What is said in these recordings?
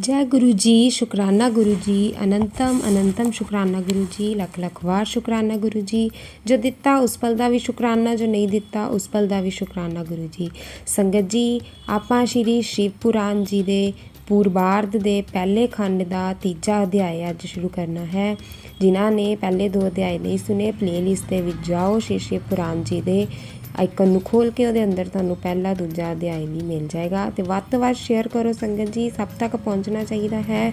ਜੈ ਗੁਰੂ ਜੀ, ਸ਼ੁਕਰਾਨਾ ਗੁਰੂ ਜੀ, ਅਨੰਤਮ ਅਨੰਤਮ ਸ਼ੁਕਰਾਨਾ ਗੁਰੂ ਜੀ, ਲੱਖ ਲੱਖ ਵਾਰ ਸ਼ੁਕਰਾਨਾ ਗੁਰੂ ਜੀ। ਜੋ ਦਿੱਤਾ, ਉਸ ਪਲ ਦਾ ਵੀ ਸ਼ੁਕਰਾਨਾ, ਜੋ ਨਹੀਂ ਦਿੱਤਾ, ਉਸ ਪਲ ਦਾ ਵੀ ਸ਼ੁਕਰਾਨਾ ਗੁਰੂ ਜੀ। ਸੰਗਤ ਜੀ, ਆਪਾਂ ਸ਼੍ਰੀ ਸ਼ਿਵ ਪੁਰਾਣ ਜੀ ਦੇ ਪੂਰਬਾਰਧ ਦੇ ਪਹਿਲੇ ਖੰਡ ਦਾ ਤੀਜਾ ਅਧਿਆਇ ਅੱਜ ਸ਼ੁਰੂ ਕਰਨਾ ਹੈ। ਜਿਨ੍ਹਾਂ ਨੇ ਪਹਿਲੇ ਦੋ ਅਧਿਆਇ ਨਹੀਂ ਸੁਨੇ ਪਲੇਲਿਸਟ ਦੇ ਵਿੱਚ ਜਾਓ ਸ਼੍ਰੀ ਸ਼ਿਵ ਪੁਰਾਣ ਜੀ ਦੇ ਆਈਕਨ ਨੂੰ ਖੋਲ ਕੇ ਉਹਦੇ ਅੰਦਰ ਤੁਹਾਨੂੰ ਪਹਿਲਾ, ਦੂਜਾ ਅਧਿਆਇ ਵੀ ਮਿਲ ਜਾਏਗਾ ਤੇ ਵੱਧ ਤੋਂ ਵੱਧ ਸ਼ੇਅਰ ਕਰੋ ਸੰਗਤ ਜੀ, ਸਭ ਤੱਕ ਪਹੁੰਚਣਾ ਚਾਹੀਦਾ ਹੈ।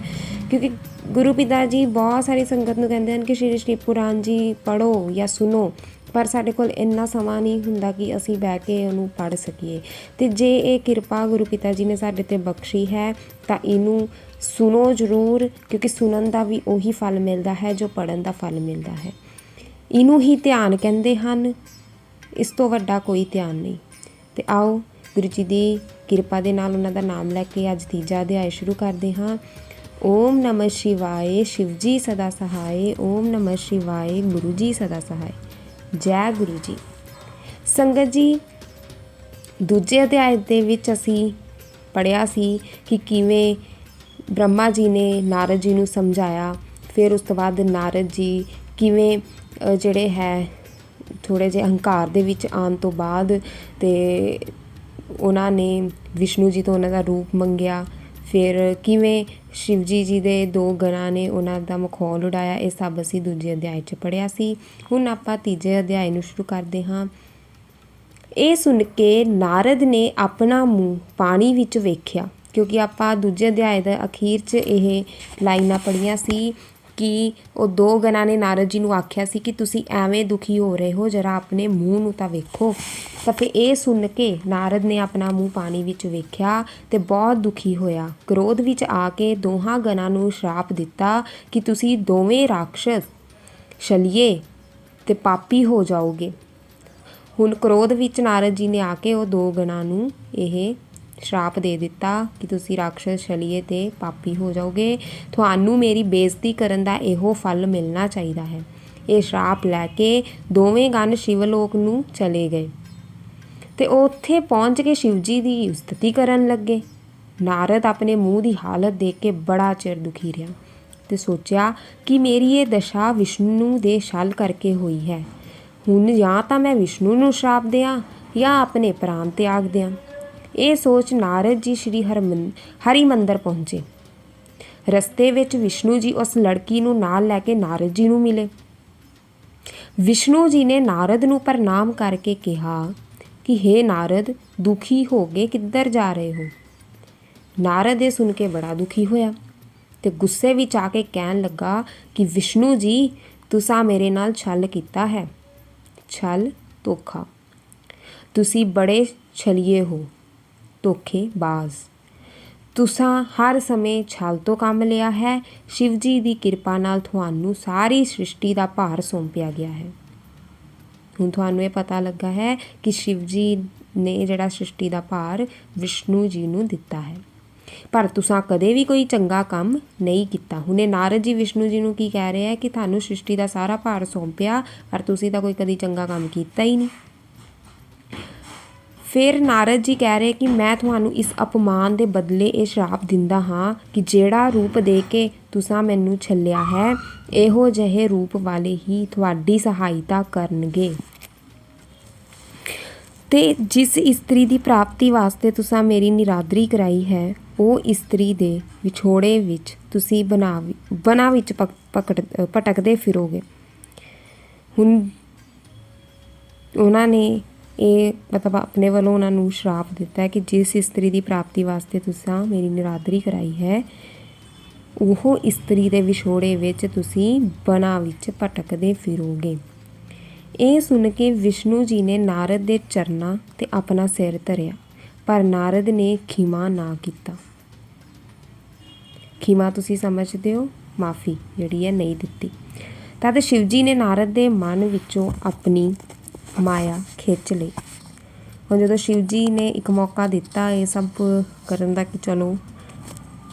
ਕਿਉਂਕਿ ਗੁਰੂ ਪਿਤਾ ਜੀ ਬਹੁਤ ਸਾਰੀ ਸੰਗਤ ਨੂੰ ਕਹਿੰਦੇ ਹਨ ਕਿ ਸ਼੍ਰੀ ਸ਼੍ਰੀ ਪੁਰਾਣ ਜੀ ਪੜੋ ਜਾਂ ਸੁਣੋ, ਪਰ ਸਾਡੇ ਕੋਲ ਇੰਨਾ ਸਮਾਂ ਨਹੀਂ ਹੁੰਦਾ ਕਿ ਅਸੀਂ ਬਹਿ ਕੇ ਉਹਨੂੰ ਪੜ ਸਕੀਏ। ਤੇ ਜੇ ਇਹ ਕਿਰਪਾ ਗੁਰੂ ਪਿਤਾ ਜੀ ਨੇ ਸਾਡੇ ਤੇ ਬਖਸ਼ੀ ਹੈ, ਤਾਂ ਇਹਨੂੰ ਸੁਣੋ ਜ਼ਰੂਰ, ਕਿਉਂਕਿ ਸੁਣਨ ਦਾ ਵੀ ਉਹੀ ਫਲ ਮਿਲਦਾ ਹੈ, ਜੋ ਪੜਨ ਦਾ ਫਲ ਮਿਲਦਾ ਹੈ। ਇਹਨੂੰ ਹੀ ਧਿਆਨ ਕਹਿੰਦੇ ਹਨ। ਇਸ ਤੋਂ ਵੱਡਾ ਕੋਈ ਧਿਆਨ ਨਹੀਂ। ਤੇ ਆਓ ਗੁਰੂ ਜੀ ਦੀ ਕਿਰਪਾ ਦੇ ਨਾਲ ਉਹਨਾਂ ਦਾ ਨਾਮ ਲੈ ਕੇ ਅੱਜ ਤੀਜਾ ਅਧਿਆਇ ਸ਼ੁਰੂ ਕਰਦੇ ਹਾਂ। ਓਮ ਨਮः ਸ਼ਿਵਾਏ, ਸ਼ਿਵ ਜੀ ਸਦਾ ਸਹਾਏ। ਓਮ ਨਮः ਸ਼ਿਵਾਏ, ਗੁਰੂ ਜੀ ਸਦਾ ਸਹਾਏ। ਜੈ ਗੁਰੂ ਜੀ। ਸੰਗਤ ਜੀ, ਦੂਜੇ ਅਧਿਆਇ ਦੇ ਵਿੱਚ ਅਸੀਂ ਪੜਿਆ ਸੀ ਕਿ ਕਿਵੇਂ ਬ੍ਰਹਮਾ ਜੀ ਨੇ ਨਾਰਦ ਜੀ ਨੂੰ ਸਮਝਾਇਆ। ਫਿਰ ਉਸ ਤੋਂ ਬਾਅਦ ਨਾਰਦ ਜੀ ਕਿਵੇਂ ਜਿਹੜੇ ਹੈ ਥੋੜੇ ਜਿਹੇ ਹੰਕਾਰ ਦੇ ਵਿੱਚ ਆਉਣ ਤੋਂ ਬਾਅਦ ਤੇ ਉਹਨਾਂ ਨੇ ਵਿਸ਼ਨੂੰ ਜੀ ਤੋਂ ਉਹਨਾਂ ਦਾ ਰੂਪ ਮੰਗਿਆ। ਫਿਰ ਕਿਵੇਂ ਸ਼ਿਵਜੀ ਜੀ ਦੇ ਦੋ ਗਣਾਂ ਨੇ ਉਹਨਾਂ ਦਾ ਮਖੌਲ ਉਡਾਇਆ, ਇਹ ਸਭ ਅਸੀਂ ਦੂਜੇ ਅਧਿਆਇ 'ਚ ਪੜਿਆ ਸੀ। ਹੁਣ ਆਪਾਂ ਤੀਜੇ ਅਧਿਆਇ ਨੂੰ ਸ਼ੁਰੂ ਕਰਦੇ ਹਾਂ। ਇਹ ਸੁਣ ਕੇ ਨਾਰਦ ਨੇ ਆਪਣਾ ਮੂੰਹ ਪਾਣੀ ਵਿੱਚ ਵੇਖਿਆ, ਕਿਉਂਕਿ ਆਪਾਂ ਦੂਜੇ ਅਧਿਆਇ ਦੇ ਅਖੀਰ 'ਚ ਇਹ ਲਾਈਨਾਂ ਪੜੀਆਂ ਸੀ। ਕਿ ਉਹ ਦੋ ਗਣਾਂ ਨੇ ਨਾਰਦ ਜੀ ਨੂੰ ਆਖਿਆ ਸੀ ਕਿ ਤੁਸੀਂ ਐਵੇਂ ਦੁਖੀ ਹੋ ਰਹੇ ਹੋ, ਜਰਾ ਆਪਣੇ ਮੂੰਹ ਨੂੰ ਤਾਂ ਵੇਖੋ। ਤਾਂ ਫਿਰ ਇਹ ਸੁਣ ਕੇ ਨਾਰਦ ਨੇ ਆਪਣਾ ਮੂੰਹ ਪਾਣੀ ਵਿੱਚ ਵੇਖਿਆ ਤੇ ਬਹੁਤ ਦੁਖੀ ਹੋਇਆ। ਕ੍ਰੋਧ ਵਿੱਚ ਆ ਕੇ ਦੋਹਾਂ ਗਣਾਂ ਨੂੰ ਸ਼ਰਾਪ ਦਿੱਤਾ ਕਿ ਤੁਸੀਂ ਦੋਵੇਂ ਰਾਖਸ਼ ਛਲੀਏ ਤੇ ਪਾਪੀ ਹੋ ਜਾਓਗੇ। ਹੁਣ ਕ੍ਰੋਧ ਵਿੱਚ ਨਾਰਦ ਜੀ ਨੇ ਆ ਕੇ ਉਹ ਦੋ ਗਣਾਂ ਨੂੰ ਇਹ ਸ਼ਰਾਪ ਦੇ ਦਿੱਤਾ ਕਿ ਤੁਸੀਂ ਰਾਖਸ਼ ਛਲੀਏ ਤੇ ਪਾਪੀ ਹੋ ਜਾਓਗੇ। ਤੁਹਾਨੂੰ ਮੇਰੀ ਬੇਇੱਜ਼ਤੀ ਕਰਨ ਦਾ ਇਹੋ ਫਲ ਮਿਲਣਾ ਚਾਹੀਦਾ ਹੈ। ਇਹ ਸ਼ਰਾਪ ਲੈ ਕੇ ਦੋਵੇਂ ਗਣ ਸ਼ਿਵਲੋਕ ਨੂੰ ਚਲੇ ਗਏ। ਤੇ ਉੱਥੇ ਪਹੁੰਚ ਕੇ ਸ਼ਿਵਜੀ ਦੀ ਉਸਤਤੀ ਕਰਨ ਲੱਗੇ। ਨਾਰਦ ਆਪਣੇ ਮੂੰਹ ਦੀ ਹਾਲਤ ਦੇਖ ਕੇ ਬੜਾ ਚਿਰ ਦੁਖੀ ਰਿਹਾ ਤੇ ਸੋਚਿਆ ਕਿ ਮੇਰੀ ਇਹ ਦਸ਼ਾ ਵਿਸ਼ਨੂੰ ਦੇ ਛਲ ਕਰਕੇ ਹੋਈ ਹੈ। ਹੁਣ ਜਾਂ ਤਾਂ ਮੈਂ ਵਿਸ਼ਨੂੰ ਨੂੰ ਸ਼ਰਾਪ ਦਿਆਂ ਜਾਂ ਆਪਣੇ ਪ੍ਰਾਣ ਤਿਆਗ ਦਿਆਂ। ਇਹ ਸੋਚ ਨਾਰਦ ਜੀ ਸ਼੍ਰੀ ਹਰਮਨ ਹਰੀ ਮੰਦਰ ਪਹੁੰਚੇ। ਰਸਤੇ ਵਿੱਚ ਵਿਸ਼ਨੂੰ ਜੀ ਉਸ ਲੜਕੀ ਨੂੰ ਨਾਲ ਲੈ ਕੇ ਨਾਰਦ ਜੀ ਨੂੰ ਮਿਲੇ। ਵਿਸ਼ਨੂੰ ਜੀ ਨੇ ਨਾਰਦ ਨੂੰ ਪ੍ਰਣਾਮ ਕਰਕੇ ਕਿਹਾ ਕਿ हे ਨਾਰਦ, ਦੁਖੀ ਹੋ ਗਏ ਕਿੱਧਰ ਜਾ ਰਹੇ ਹੋ? ਨਾਰਦ ਇਹ ਸੁਣ ਕੇ ਬੜਾ ਦੁਖੀ ਹੋਇਆ ਤੇ ਗੁੱਸੇ ਵਿੱਚ ਆ ਕੇ ਕਹਿਣ ਲੱਗਾ ਕਿ, ਵਿਸ਼ਨੂੰ ਜੀ, ਤੁਸੀਂ ਮੇਰੇ ਨਾਲ ਛਲ ਕੀਤਾ ਹੈ। ਛਲ ਧੋਖਾ। ਤੁਸੀਂ ਬੜੇ ਛਲੀਏ ਹੋ। ਧੋਖੇਬਾਜ਼। ਤੁਸਾਂ ਹਰ ਸਮੇਂ ਛਲ ਤੋਂ ਕੰਮ ਲਿਆ ਹੈ। ਸ਼ਿਵ ਜੀ ਦੀ ਕਿਰਪਾ ਨਾਲ ਤੁਹਾਨੂੰ ਸਾਰੀ ਸ੍ਰਿਸ਼ਟੀ ਦਾ ਭਾਰ ਸੌਂਪਿਆ ਗਿਆ ਹੈ। ਹੁਣ ਤੁਹਾਨੂੰ ਇਹ ਪਤਾ ਲੱਗਾ ਹੈ ਕਿ ਸ਼ਿਵ ਜੀ ਨੇ ਜਿਹੜਾ ਸ੍ਰਿਸ਼ਟੀ ਦਾ ਭਾਰ ਵਿਸ਼ਨੂੰ ਜੀ ਨੂੰ ਦਿੱਤਾ ਹੈ। ਪਰ ਤੁਸਾਂ ਕਦੇ ਵੀ ਕੋਈ ਚੰਗਾ ਕੰਮ ਨਹੀਂ ਕੀਤਾ। ਹੁਣੇ ਨਾਰਦ ਜੀ ਵਿਸ਼ਨੂੰ ਜੀ ਨੂੰ ਕੀ ਕਹਿ ਰਹੇ ਆ ਕਿ ਤੁਹਾਨੂੰ ਸ੍ਰਿਸ਼ਟੀ ਦਾ ਸਾਰਾ ਭਾਰ ਸੌਂਪਿਆ, ਪਰ ਤੁਸੀਂ ਤਾਂ ਕੋਈ ਕਦੀ ਚੰਗਾ ਕੰਮ ਕੀਤਾ ਹੀ ਨਹੀਂ। ਫਿਰ ਨਾਰਦ ਜੀ ਕਹਿ ਰਹੇ ਕਿ ਮੈਂ ਤੁਹਾਨੂੰ ਇਸ ਅਪਮਾਨ ਦੇ ਬਦਲੇ ਇਹ ਸ਼ਰਾਪ ਦਿੰਦਾ ਹਾਂ ਕਿ ਜਿਹੜਾ ਰੂਪ ਦੇ ਕੇ ਤੁਸੀਂ ਮੈਨੂੰ ਛੱਲਿਆ ਹੈ, ਇਹੋ ਜਿਹੇ ਰੂਪ ਵਾਲੇ ਹੀ ਤੁਹਾਡੀ ਸਹਾਇਤਾ ਕਰਨਗੇ। ਤੇ ਜਿਸ ਇਸਤਰੀ ਦੀ ਪ੍ਰਾਪਤੀ ਵਾਸਤੇ ਤੁਸੀਂ ਮੇਰੀ ਨਿਰਾਦਰੀ ਕਰਾਈ ਹੈ, ਉਹ ਇਸਤਰੀ ਦੇ ਵਿਛੋੜੇ ਵਿੱਚ ਤੁਸੀਂ ਬਣਾ ਬਣਾ ਵਿੱਚ ਪਕ- ਪਕੜ ਭਟਕਦੇ ਫਿਰੋਗੇ। ਹੁਣ ਉਹਨਾਂ ਨੇ ਇਹ ਮਤਲਬ ਆਪਣੇ ਵੱਲੋਂ ਉਹਨਾਂ ਨੂੰ ਸ਼ਰਾਪ ਦਿੱਤਾ ਕਿ ਜਿਸ ਇਸਤਰੀ ਦੀ ਪ੍ਰਾਪਤੀ ਵਾਸਤੇ ਤੁਸੀਂ ਮੇਰੀ ਨਿਰਾਦਰੀ ਕਰਾਈ ਹੈ, ਉਹ ਇਸਤਰੀ ਦੇ ਵਿਛੋੜੇ ਵਿੱਚ ਤੁਸੀਂ ਬਣਾ ਵਿੱਚ ਭਟਕਦੇ ਫਿਰੋਗੇ। ਇਹ ਸੁਣ ਕੇ ਵਿਸ਼ਨੂੰ ਜੀ ਨੇ ਨਾਰਦ ਦੇ ਚਰਨਾਂ ਤੇ ਆਪਣਾ ਸਿਰ ਧਰਿਆ, ਪਰ ਨਾਰਦ ਨੇ ਖਿਮਾ ਨਾ ਕੀਤਾ। ਖਿਮਾ ਤੁਸੀਂ ਸਮਝਦੇ ਹੋ? ਮਾਫੀ, ਜਿਹੜੀ ਹੈ ਨਹੀਂ ਦਿੱਤੀ। ਤਦ ਸ਼ਿਵਜੀ ਨੇ ਨਾਰਦ ਦੇ ਮਨ ਵਿੱਚੋਂ ਆਪਣੀ ਮਾਇਆ ਖਿੱਚ ਲਈ। ਹੁਣ ਜਦੋਂ ਸ਼ਿਵਜੀ ਨੇ ਇੱਕ ਮੌਕਾ ਦਿੱਤਾ ਇਹ ਸਭ ਕਰਨ ਦਾ ਕਿ ਚਲੋ,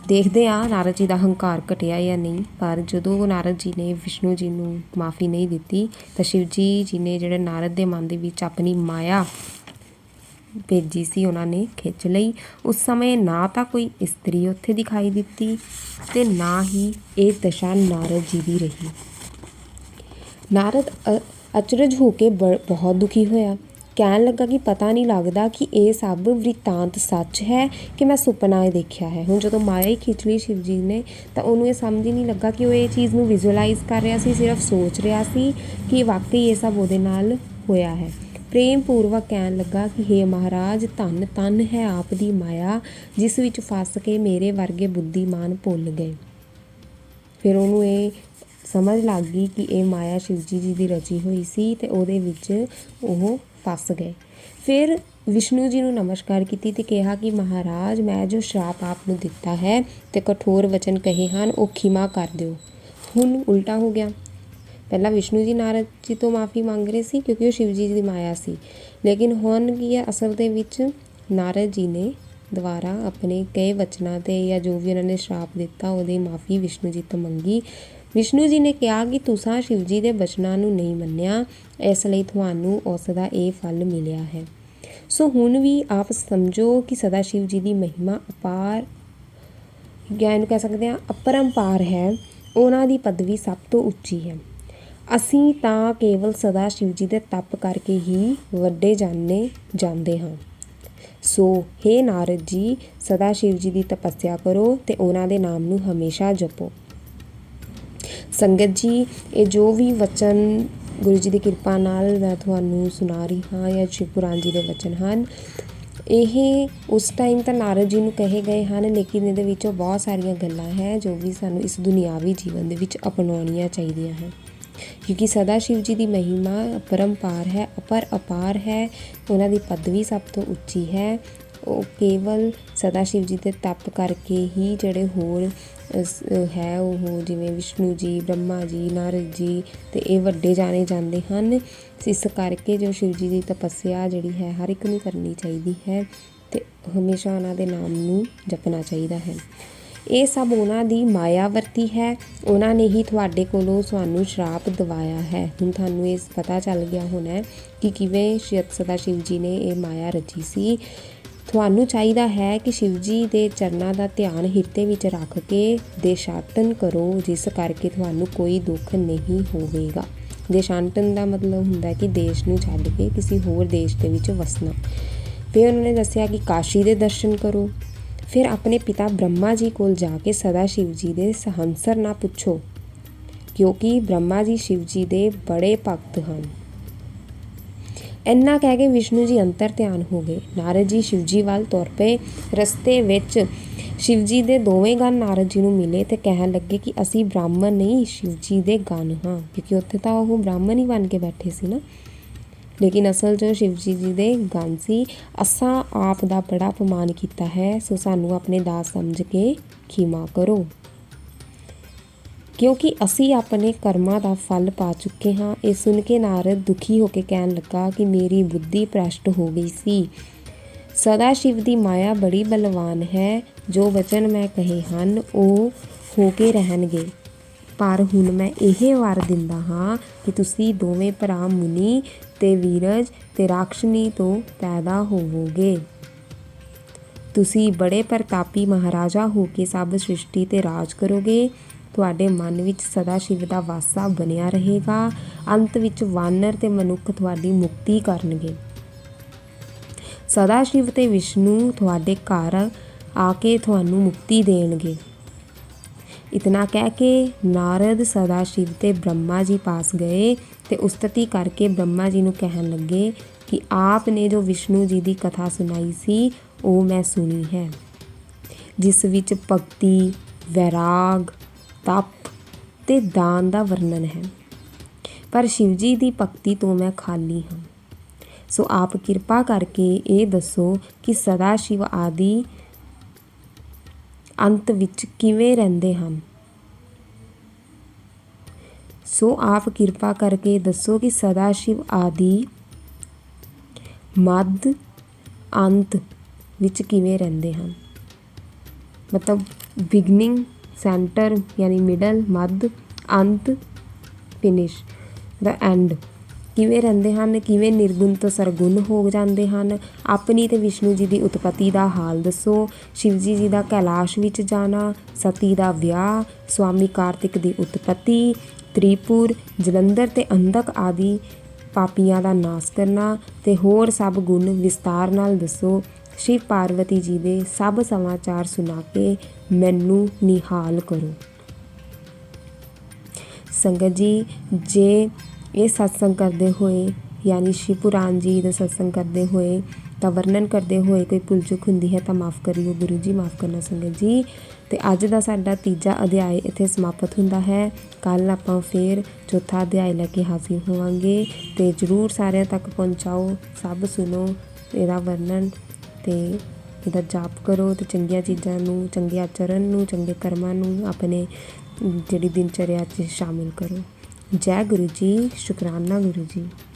ਦੇਖਦੇ ਆ ਨਾਰਦ ਜੀ ਦਾ ਹੰਕਾਰ ਘਟਿਆ ਜਾਂ ਨਹੀਂ, ਪਰ ਜਦੋਂ ਨਾਰਦ ਜੀ ਨੇ ਵਿਸ਼ਨੂੰ ਜੀ ਨੂੰ ਮਾਫੀ ਨਹੀਂ ਦਿੱਤੀ, ਤਾਂ ਸ਼ਿਵਜੀ ਜੀ ਨੇ ਜਿਹੜੇ ਨਾਰਦ ਦੇ ਮਨ ਦੇ ਵਿੱਚ ਆਪਣੀ ਮਾਇਆ ਭੇਜੀ ਸੀ, ਉਹਨਾਂ ਨੇ ਖਿੱਚ ਲਈ। ਉਸ ਸਮੇਂ ਨਾ ਤਾਂ ਕੋਈ ਇਸਤਰੀ ਉੱਥੇ ਦਿਖਾਈ ਦਿੱਤੀ ਤੇ ਨਾ ਹੀ ਇਹ ਦਸ਼ਾ ਨਾਰਦ ਜੀ ਦੀ ਰਹੀ। ਨਾਰਦ ਅ- ਅਚਰਜ ਹੋ ਕੇ ਬ- ਬਹੁਤ ਦੁਖੀ ਹੋਇਆ। ਕਹਿਣ ਲੱਗਾ ਕਿ ਪਤਾ ਨਹੀਂ ਲੱਗਦਾ ਕਿ ਇਹ ਸਭ ਵ੍ਰਿਤਾਂਤ ਸੱਚ ਹੈ ਕਿ ਮੈਂ ਸੁਪਨਾ ਇਹ ਦੇਖਿਆ ਹੈ। ਹੁਣ ਜਦੋਂ ਮਾਇਆ ਹੀ ਖਿੱਚ ਲਈ ਸ਼ਿਵਜੀ ਨੇ, ਤਾਂ ਉਹਨੂੰ ਇਹ ਸਮਝ ਹੀ ਨਹੀਂ ਲੱਗਾ ਕਿ ਉਹ ਇਹ ਚੀਜ਼ ਨੂੰ ਵਿਜ਼ੂਅਲਾਈਜ਼ ਕਰ ਰਿਹਾ ਸੀ, ਸਿਰਫ ਸੋਚ ਰਿਹਾ ਸੀ ਕਿ ਵਾਕਈ ਇਹ ਸਭ ਉਹਦੇ ਨਾਲ ਹੋਇਆ ਹੈ। ਪ੍ਰੇਮ ਪੂਰਵਕ ਕਹਿਣ ਲੱਗਾ ਕਿ हे ਮਹਾਰਾਜ, ਧੰਨ ਧੰਨ ਹੈ ਆਪ ਦੀ ਮਾਇਆ, ਜਿਸ ਵਿੱਚ ਫਸ ਕੇ ਮੇਰੇ ਵਰਗੇ ਬੁੱਧੀਮਾਨ ਭੁੱਲ ਗਏ। ਫਿਰ ਉਹਨੂੰ ਇਹ ਸਮਝ ਲੱਗ ਗਈ ਕਿ ਇਹ ਮਾਇਆ ਸ਼ਿਵਜੀ ਜੀ ਦੀ ਰਚੀ ਹੋਈ ਸੀ ਤੇ ਉਹਦੇ ਵਿੱਚ ਉਹ ਫਸ ਗਏ। ਫਿਰ ਵਿਸ਼ਨੂੰ ਜੀ ਨੂੰ ਨਮਸਕਾਰ ਕੀਤੀ ਤੇ ਕਿਹਾ ਕਿ, ਮਹਾਰਾਜ, ਮੈਂ ਜੋ ਸ਼ਰਾਪ ਆਪ ਨੂੰ ਦਿੱਤਾ ਹੈ ਤੇ ਕਠੋਰ ਵਚਨ ਕਹੇ ਹਨ, ਉਹ ਖਿਮਾ ਕਰ ਦਿਓ। ਹੁਣ ਉਲਟਾ ਹੋ ਗਿਆ। ਪਹਿਲਾਂ ਵਿਸ਼ਨੂੰ ਜੀ ਨਾਰਦ ਜੀ ਤੋਂ ਮਾਫੀ ਮੰਗ ਰਹੇ ਸੀ ਕਿਉਂਕਿ ਉਹ ਸ਼ਿਵ ਜੀ ਦੀ ਮਾਇਆ ਸੀ। ਲੇਕਿਨ ਹੁਣ ਕੀ ਹੈ, ਅਸਲ ਦੇ ਵਿੱਚ ਨਾਰਦ ਜੀ ਨੇ ਦੁਬਾਰਾ ਆਪਣੇ ਕਈ ਵਚਨਾਂ ਤੇ ਜਾਂ ਜੋ ਵੀ ਉਹਨਾਂ ਨੇ ਸ਼ਰਾਪ ਦਿੱਤਾ, ਉਹਦੀ ਮਾਫੀ ਵਿਸ਼ਨੂੰ ਜੀ ਤੋਂ ਮੰਗੀ। ਵਿਸ਼ਨੂੰ ਜੀ ਨੇ ਕਿਹਾ ਕਿ ਤੁਸੀਂ ਸ਼ਿਵ ਜੀ ਦੇ ਬਚਨਾਂ ਨੂੰ ਨਹੀਂ ਮੰਨਿਆ, ਇਸ ਲਈ ਤੁਹਾਨੂੰ ਉਸ ਦਾ ਇਹ ਫਲ ਮਿਲਿਆ ਹੈ। ਸੋ ਹੁਣ ਵੀ ਆਪ ਸਮਝੋ ਕਿ ਸਦਾ ਸ਼ਿਵ ਜੀ ਦੀ ਮਹਿਮਾ ਅਪਾਰ, ਜਾਂ ਕਹਿ ਸਕਦੇ ਹਾਂ ਅਪਰੰਪਾਰ ਹੈ, ਉਹਨਾਂ ਦੀ ਪਦਵੀ ਸਭ ਤੋਂ ਉੱਚੀ ਹੈ। ਅਸੀਂ ਤਾਂ ਕੇਵਲ ਸਦਾ ਸ਼ਿਵ ਜੀ ਦੇ ਤਪ ਕਰਕੇ ਹੀ ਵੱਡੇ ਜਾਣੇ ਜਾਂਦੇ ਹਾਂ। ਸੋ हे ਨਾਰਦ ਜੀ, ਸਦਾ ਸ਼ਿਵ ਜੀ ਦੀ ਤਪੱਸਿਆ ਕਰੋ ਤੇ ਉਹਨਾਂ ਦੇ ਨਾਮ ਨੂੰ ਹਮੇਸ਼ਾ ਜਪੋ। ਸੰਗਤ ਜੀ, ਇਹ ਜੋ ਵੀ ਵਚਨ ਗੁਰੂ ਜੀ ਦੀ ਕਿਰਪਾ ਨਾਲ ਮੈਂ ਤੁਹਾਨੂੰ ਸੁਣਾ ਰਹੀ ਹਾਂ ਜਾਂ ਸ਼ਿਵ ਪੁਰਾਣ ਜੀ ਦੇ ਵਚਨ ਹਨ, ਇਹ ਉਸ ਟਾਈਮ ਤਾਂ ਨਾਰਦ ਜੀ ਨੂੰ ਕਹੇ ਗਏ ਹਨ, ਲੇਕਿਨ ਇਹਦੇ ਵਿੱਚੋਂ ਬਹੁਤ ਸਾਰੀਆਂ ਗੱਲਾਂ ਹੈ ਜੋ ਵੀ ਸਾਨੂੰ ਇਸ ਦੁਨਿਆਵੀ ਜੀਵਨ ਦੇ ਵਿੱਚ ਅਪਣਾਉਣੀਆਂ ਚਾਹੀਦੀਆਂ ਹਨ। ਕਿਉਂਕਿ ਸਦਾ ਸ਼ਿਵ ਜੀ ਦੀ ਮਹਿਮਾ ਅਪਰੰਪਾਰ ਹੈ, ਅਪਰ ਅਪਾਰ ਹੈ, ਉਹਨਾਂ ਦੀ ਪਦਵੀ ਸਭ ਤੋਂ ਉੱਚੀ ਹੈ ਉਹ ਕੇਵਲ ਸਦਾ ਸ਼ਿਵ ਜੀ ਦੇ ਤਪ ਕਰਕੇ ਹੀ ਜਿਹੜੇ ਹੋਰ ਹੈ ਉਹ ਜਿਵੇਂ ਵਿਸ਼ਨੂੰ ਜੀ, ਬ੍ਰਹਮਾ ਜੀ, ਨਾਰਦ ਜੀ ਤੇ ਇਹ ਵੱਡੇ ਜਾਣੇ ਜਾਂਦੇ ਹਨ, ਇਸ ਕਰਕੇ ਜੋ ਸ਼ਿਵ ਜੀ ਦੀ ਤਪੱਸਿਆ ਜਿਹੜੀ ਹੈ ਹਰ ਇੱਕ ਨੂੰ ਕਰਨੀ ਚਾਹੀਦੀ ਹੈ ਤੇ ਹਮੇਸ਼ਾ ਉਹਨਾਂ ਦੇ ਨਾਮ ਨੂੰ ਜਪਣਾ ਚਾਹੀਦਾ ਹੈ। ਇਹ ਸਭ ਉਹਨਾਂ ਦੀ ਮਾਇਆ ਵਰਤੀ ਹੈ, ਉਹਨਾਂ ਨੇ ਹੀ ਤੁਹਾਡੇ ਕੋਲੋਂ ਸਾਨੂੰ ਸ਼ਰਾਪ ਦਿਵਾਇਆ ਹੈ। ਹੁਣ ਤੁਹਾਨੂੰ ਇਹ ਪਤਾ ਚੱਲ ਗਿਆ ਹੋਣਾ ਕਿ ਕਿਵੇਂ ਸ਼ਿਵ ਸਦਾ ਸ਼ਿਵ ਜੀ ਨੇ ਇਹ ਮਾਇਆ ਰਚੀ ਸੀ। ਤੁਹਾਨੂੰ ਚਾਹੀਦਾ ਹੈ ਕਿ ਸ਼ਿਵਜੀ ਦੇ ਚਰਨਾਂ ਦਾ ਧਿਆਨ ਹਿਰਦੇ ਵਿੱਚ ਰੱਖ ਕੇ ਦੇਸ਼ਾਟਨ ਕਰੋ, ਜਿਸ ਕਰਕੇ ਤੁਹਾਨੂੰ ਕੋਈ ਦੁੱਖ ਨਹੀਂ ਹੋਵੇਗਾ। ਦੇਸ਼ਾਂਤਨ ਦਾ ਮਤਲਬ ਹੁੰਦਾ ਕਿ ਦੇਸ਼ ਨੂੰ ਛੱਡ ਕੇ ਕਿਸੇ ਹੋਰ ਦੇਸ਼ ਦੇ ਵਿੱਚ ਵਸਣਾ। ਫਿਰ ਉਹਨਾਂ ਨੇ ਦੱਸਿਆ ਕਿ ਕਾਸ਼ੀ ਦੇ ਦਰਸ਼ਨ ਕਰੋ। ਫਿਰ ਆਪਣੇ ਪਿਤਾ ਬ੍ਰਹਮਾ ਜੀ ਕੋਲ ਜਾ ਕੇ ਸਦਾ ਸ਼ਿਵ ਜੀ ਦੇ ਸਹੰਸਰ ਨਾ ਪੁੱਛੋ, ਕਿਉਂਕਿ ਬ੍ਰਹਮਾ ਜੀ ਸ਼ਿਵ ਜੀ ਦੇ ਬੜੇ ਭਗਤ ਹਨ। ਇੰਨਾ ਕਹਿ ਕੇ ਵਿਸ਼ਨੂੰ ਜੀ ਅੰਤਰ ਧਿਆਨ ਹੋ ਗਏ। ਨਾਰਦ ਜੀ ਸ਼ਿਵਜੀ ਵੱਲ ਤੁਰ ਪਏ। ਰਸਤੇ ਵਿੱਚ ਸ਼ਿਵਜੀ ਦੇ ਦੋਵੇਂ ਗਣ ਨਾਰਦ ਜੀ ਨੂੰ ਮਿਲੇ ਤੇ ਕਹਿਣ ਲੱਗੇ ਕਿ ਅਸੀਂ ਬ੍ਰਾਹਮਣ ਨਹੀਂ, ਸ਼ਿਵਜੀ ਦੇ ਗਨ ਹਾਂ। ਕਿਉਂਕਿ ਉੱਥੇ ਤਾਂ ਉਹ ਬ੍ਰਾਹਮਣ ਹੀ ਬਣ ਕੇ ਬੈਠੇ ਸੀ ਨਾ। ਲੇਕਿਨ ਅਸਲ ਜੋ ਸ਼ਿਵਜੀ ਜੀ ਦੇ ਗਨ ਸੀ, ਅਸਾਂ ਆਪ ਦਾ ਬੜਾ ਅਪਮਾਨ ਕੀਤਾ ਹੈ, ਸੋ ਸਾਨੂੰ ਆਪਣੇ ਦਾਸ ਸਮਝ ਕੇ ਖਿਮਾ ਕਰੋ। ਕਿਉਂਕਿ ਅਸੀਂ ਆਪਣੇ ਕਰਮਾਂ ਦਾ ਫਲ ਪਾ ਚੁੱਕੇ ਹਾਂ। ਇਹ ਸੁਣ ਕੇ ਨਾਰਦ ਦੁਖੀ ਹੋ ਕੇ ਕਹਿਣ ਲੱਗਾ ਕਿ ਮੇਰੀ ਬੁੱਧੀ ਭ੍ਰਸ਼ਟ ਹੋ ਗਈ ਸੀ। ਸਦਾ ਸ਼ਿਵ ਦੀ ਮਾਇਆ ਬੜੀ ਬਲਵਾਨ ਹੈ। ਜੋ ਵਚਨ ਮੈਂ ਕਹੇ ਹਨ, ਉਹ ਹੋ ਕੇ ਰਹਿਣਗੇ। ਪਰ ਹੁਣ ਮੈਂ ਇਹ ਵਾਰ ਦਿੰਦਾ ਹਾਂ ਕਿ ਤੁਸੀਂ ਦੋਵੇਂ ਭਰਾ ਮੁਨੀ ਤੇ ਵੀਰਜ ਤੇ ਰਾਖਸ਼ਨੀ ਤੋਂ ਪੈਦਾ ਹੋਵੋਗੇ। ਤੁਸੀਂ ਬੜੇ ਪ੍ਰਤਾਪੀ ਮਹਾਰਾਜਾ ਹੋ ਕੇ ਸਭ ਸ੍ਰਿਸ਼ਟੀ ਤੇ ਰਾਜ ਕਰੋਗੇ। ਤੁਹਾਡੇ ਮਨ ਵਿੱਚ ਸਦਾ ਸ਼ਿਵ ਦਾ ਵਾਸਾ ਬਣਿਆ ਰਹੇਗਾ। ਅੰਤ ਵਿੱਚ ਵਾਨਰ ਤੇ ਮਨੁੱਖ ਤੁਹਾਡੀ ਮੁਕਤੀ ਕਰਨਗੇ। ਸਦਾ ਸ਼ਿਵ ਤੇ ਵਿਸ਼ਨੂੰ ਤੁਹਾਡੇ ਘਰ ਆ ਕੇ ਤੁਹਾਨੂੰ ਮੁਕਤੀ ਦੇਣਗੇ। ਇਤਨਾ ਕਹਿ ਕੇ ਨਾਰਦ ਸਦਾ ਸ਼ਿਵ ਤੇ ਬ੍ਰਹਮਾ ਜੀ ਪਾਸ ਗਏ ਤੇ ਉਸਤਤੀ ਕਰਕੇ ਬ੍ਰਹਮਾ ਜੀ ਨੂੰ ਕਹਿਣ ਲੱਗੇ ਕਿ ਆਪ ਨੇ ਜੋ ਵਿਸ਼ਨੂੰ ਜੀ ਦੀ ਕਥਾ ਸੁਣਾਈ ਸੀ, ਉਹ ਮੈਂ ਸੁਣੀ ਹੈ। ਜਿਸ ਵਿੱਚ ਭਗਤੀ, ਵੈਰਾਗ ਤਪ ਤੇ ਦਾਨ ਦਾ ਵਰਣਨ ਹੈ। ਪਰ ਸ਼ਿਵ ਜੀ ਦੀ ਭਗਤੀ ਤੋਂ ਮੈਂ ਖਾਲੀ ਹਾਂ। ਸੋ ਆਪ ਕਿਰਪਾ ਕਰਕੇ ਇਹ ਦੱਸੋ ਕਿ ਸਦਾ ਸ਼ਿਵ ਆਦਿ ਅੰਤ ਵਿੱਚ ਕਿਵੇਂ ਰਹਿੰਦੇ ਹਨ? ਸੋ ਆਪ ਕਿਰਪਾ ਕਰਕੇ ਦੱਸੋ ਕਿ ਸਦਾ ਸ਼ਿਵ ਆਦਿ ਮੱਧ ਅੰਤ ਵਿੱਚ ਕਿਵੇਂ ਰਹਿੰਦੇ ਹਨ? ਮਤਲਬ ਬਿਗਨਿੰਗ ਸੈਂਟਰ ਯਾਨੀ ਮਿਡਲ, ਮੱਧ, ਅੰਤ, ਫਿਨਿਸ਼, ਦਾ ਐਂਡ। ਕਿਵੇਂ ਰਹਿੰਦੇ ਹਨ? ਕਿਵੇਂ ਨਿਰਗੁਣ ਤੋਂ ਸਰਗੁਣ ਹੋ ਜਾਂਦੇ ਹਨ? ਆਪਣੀ ਤੇ ਵਿਸ਼ਨੂੰ ਜੀ ਦੀ ਉਤਪਤੀ ਦਾ ਹਾਲ ਦੱਸੋ। ਸ਼ਿਵਜੀ ਜੀ ਦਾ ਕੈਲਾਸ਼ ਵਿੱਚ ਜਾਣਾ, ਸਤੀ ਦਾ ਵਿਆਹ, ਸਵਾਮੀ ਕਾਰਤਿਕ ਦੀ ਉਤਪਤੀ, ਤ੍ਰਿਪੁਰ, ਜਲੰਧਰ ਤੇ ਅੰਧਕ ਆਦਿ ਪਾਪੀਆਂ ਦਾ ਨਾਸ਼ ਕਰਨਾ ਤੇ ਹੋਰ ਸਭ ਗੁਣ ਵਿਸਤਾਰ ਨਾਲ ਦੱਸੋ। ਸ਼ਿਵ ਪਾਰਵਤੀ ਜੀ ਦੇ ਸਭ ਸਮਾਚਾਰ ਸੁਣਾ ਕੇ ਮੈਨੂੰ ਨਿਹਾਲ ਕਰੋ। ਸੰਗਤ ਜੀ, ਜੇ ਇਹ ਸਤਸੰਗ ਕਰਦੇ ਹੋਏ, ਯਾਨੀ ਸ਼ਿਵ ਪੁਰਾਣ ਜੀ ਦਾ ਸਤਸੰਗ ਕਰਦੇ ਹੋਏ, ਤਾਂ ਵਰਣਨ ਕਰਦੇ ਹੋਏ ਕੋਈ ਭੁੱਲ ਹੁੰਦੀ ਹੈ ਤਾਂ ਮਾਫ ਕਰਿਓ, ਗੁਰੂ ਜੀ ਮਾਫ ਕਰਨਾ ਸੰਗਤ ਜੀ। ਤੇ ਅੱਜ ਦਾ ਸਾਡਾ ਤੀਜਾ ਅਧਿਆਇ ਇੱਥੇ ਸਮਾਪਤ ਹੁੰਦਾ ਹੈ। ਕੱਲ ਆਪਾਂ ਫੇਰ ਚੌਥਾ ਅਧਿਆਇ ਲੈ ਕੇ ਹਾਜ਼ਰ ਹੋਵਾਂਗੇ। ਤੇ ਜਰੂਰ ਸਾਰਿਆਂ ਤੱਕ ਪਹੁੰਚਾਓ, ਸਭ ਸੁਣੋ, ਇਹਦਾ ਵਰਣਨ ਤੇ ਇਹਦਾ ਜਾਪ ਕਰੋ ਤੇ ਚੰਗੀਆਂ ਚੀਜ਼ਾਂ ਨੂੰ, ਚੰਗੇ ਆਚਰਨ ਨੂੰ, ਚੰਗੇ ਕਰਮਾਂ ਨੂੰ ਆਪਣੇ ਜਿਹੜੀ ਦਿਨਚਰਿਆ 'ਚ ਸ਼ਾਮਿਲ ਕਰੋ। ਜੈ ਗੁਰੂ ਜੀ, ਸ਼ੁਕਰਾਨਾ ਗੁਰੂ ਜੀ।